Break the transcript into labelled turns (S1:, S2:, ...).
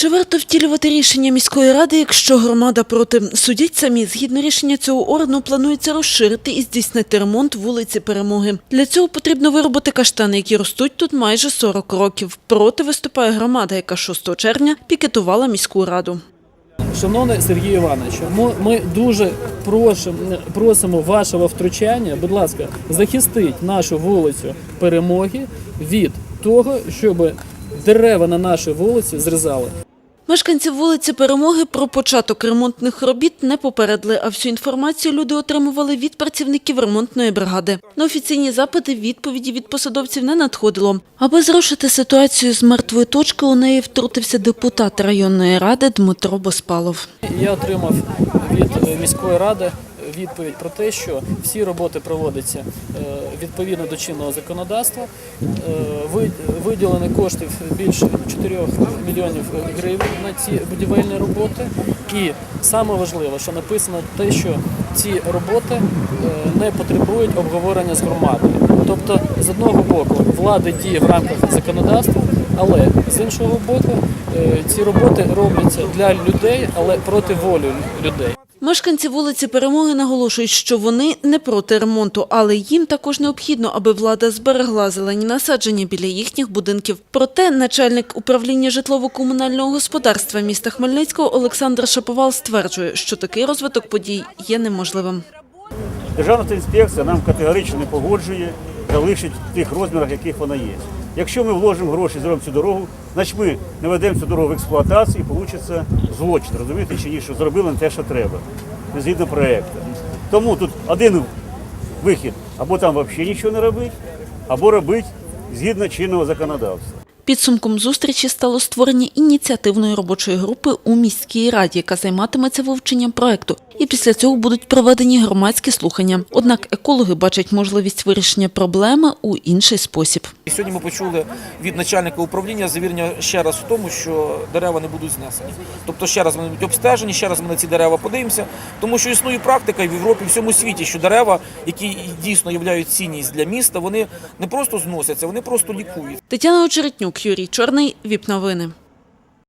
S1: Чи варто втілювати рішення міської ради, якщо громада проти? Судять самі. Згідно рішення цього органу, планується розширити і здійснити ремонт вулиці Перемоги. Для цього потрібно виробити каштани, які ростуть тут майже 40 років. Проти виступає громада, яка 6 червня пікетувала міську раду.
S2: Шановний Сергій Іванович, ми, дуже просимо, просимо вашого втручання. Будь ласка, захистіть нашу вулицю перемоги від того, щоб дерева на нашій вулиці зрізали.
S1: Мешканці вулиці Перемоги про початок ремонтних робіт не попередили, а всю інформацію люди отримували від працівників ремонтної бригади. На офіційні запити відповіді від посадовців не надходило. Аби зрушити ситуацію з мертвої точки, у неї втрутився депутат районної ради Дмитро Боспалов.
S2: Я отримав від міської ради відповідь про те, що всі роботи проводяться е, відповідно до чинного законодавства. Е, ви- Виділено коштів більше 4 мільйонів гривень на ці будівельні роботи. І саме важливе, що написано те, що ці роботи е, не потребують обговорення з громадою. Тобто, з одного боку, влада діє в рамках законодавства, але з іншого боку, ці роботи робляться для людей, але проти волі людей.
S1: Мешканці вулиці Перемоги наголошують, що вони не проти ремонту, але їм також необхідно, аби влада зберегла зелені насадження біля їхніх будинків. Проте начальник управління житлово-комунального господарства міста Хмельницького Олександр Шаповал стверджує, що такий розвиток подій є неможливим.
S3: Державна інспекція нам категорично не погоджує залишить в тих розмірах, яких вона є. Якщо ми вложимо гроші, зробимо цю дорогу, значить ми не ведемо цю дорогу в експлуатацію і вийде злочин, розумієте, чи ні, що зробили не те, що треба, не згідно проєкту. Тому тут один вихід, або там взагалі нічого не робити, або робити згідно чинного законодавства.
S1: Підсумком зустрічі стало створення ініціативної робочої групи у міській раді, яка займатиметься вивченням проекту. І після цього будуть проведені громадські слухання. Однак екологи бачать можливість вирішення проблеми у інший спосіб.
S4: Сьогодні ми почули від начальника управління завірення ще раз в тому, що дерева не будуть знесені. Тобто ще раз вони будуть обстежені, ще раз ми на ці дерева подивимося, тому що існує практика в Європі, в всьому світі, що дерева, які дійсно являють цінність для міста, вони не просто зносяться, вони просто лікують.
S1: Тетяна Очеретнюк, Юрій Чорний, ВІП Новини.